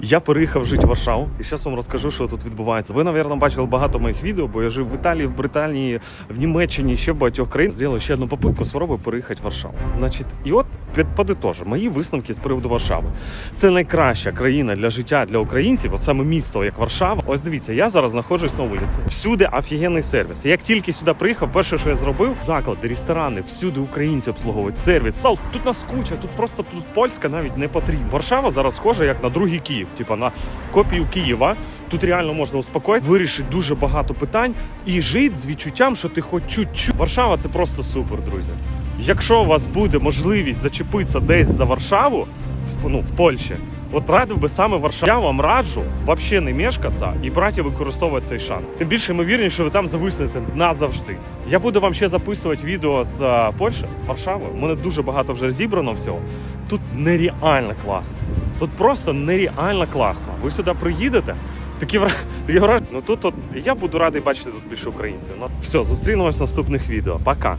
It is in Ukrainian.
Я переїхав жити в Варшаву, і зараз вам розкажу, що тут відбувається. Ви, мабуть, бачили багато моїх відео, бо я жив в Італії, в Британії, в Німеччині, ще в багатьох країн. Зробив ще одну попитку, спробую переїхати в Варшаву. Значить, і от подитожу, мої висновки з приводу Варшави. Це найкраща країна для життя для українців, от саме місто, як Варшава. Ось дивіться, я зараз знаходжусь на вулиці. Всюди офігенний сервіс. Як тільки сюди приїхав, перше, що я зробив, заклади, ресторани, всюди українці обслуговують сервіс. Сал, тут нас куча, тут просто тут польська навіть не потрібна. Варшава зараз схожа як на другий Київ, типа на копію Києва. Тут реально можна успокоїти, вирішити дуже багато питань і жити з відчуттям, що ти хоч чуть-чуть. Варшава це просто супер, друзі. Якщо у вас буде можливість зачепитися десь за Варшаву, в, ну, в Польщі, от радив би саме Варшаву. Я вам раджу взагалі не мешкатися і брати і використовувати цей шанс. Тим більше ймовірніше, що ви там зависнете назавжди. Я буду вам ще записувати відео з е, Польщі, з Варшави. У мене дуже багато вже зібрано всього. Тут нереально класно. Тут просто нереально класно. Ви сюди приїдете. Такі такі враження. Ну тут от я буду радий бачити тут більше українців. Ну все, зустрінемось в наступних відео. Пока.